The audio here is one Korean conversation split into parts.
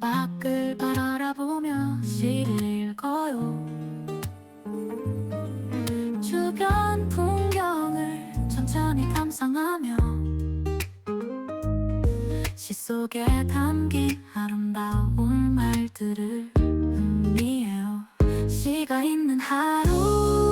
밖을 바라보며 시를 읽어요. 주변 풍경을 천천히 감상하며 시 속에 담긴 아름다운 말들을 흥미해요. 시가 있는 하루.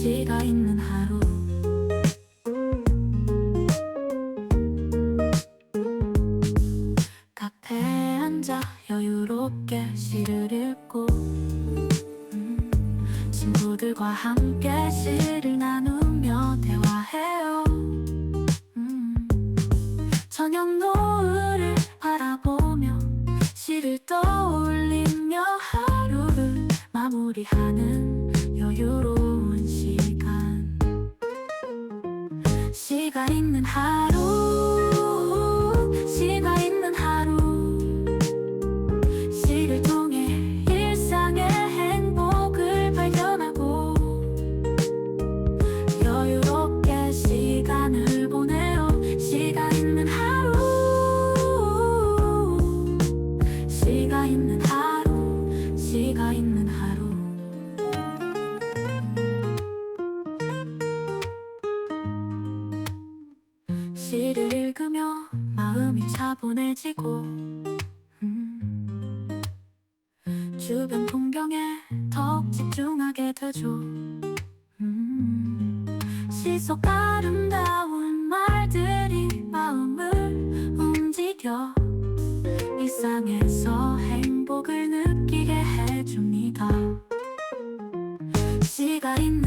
시가 있는 하루. 카페에 앉아 여유롭게 시를 읽고 음, 친구들과 함께 시를 나누며 대화해요. 음, 저녁 노을을 바라보며 시를 떠올리며 하루를 마무리하는 시가 있는 하루 시가 있는 하루. 시를 통해 일상의 행복을 발견하고 여유롭게 시간을 보내요 시가 있는 하루 시가 있는 하루 시가 있는 씨를 읽으며 마음이 차분해지고 음 주변 풍경에 더욱 집중하게 되죠. 음 시속 아름다운 말들이 마음을 움직여 일상에서 행복을 느끼게 해줍니다. 시가 있는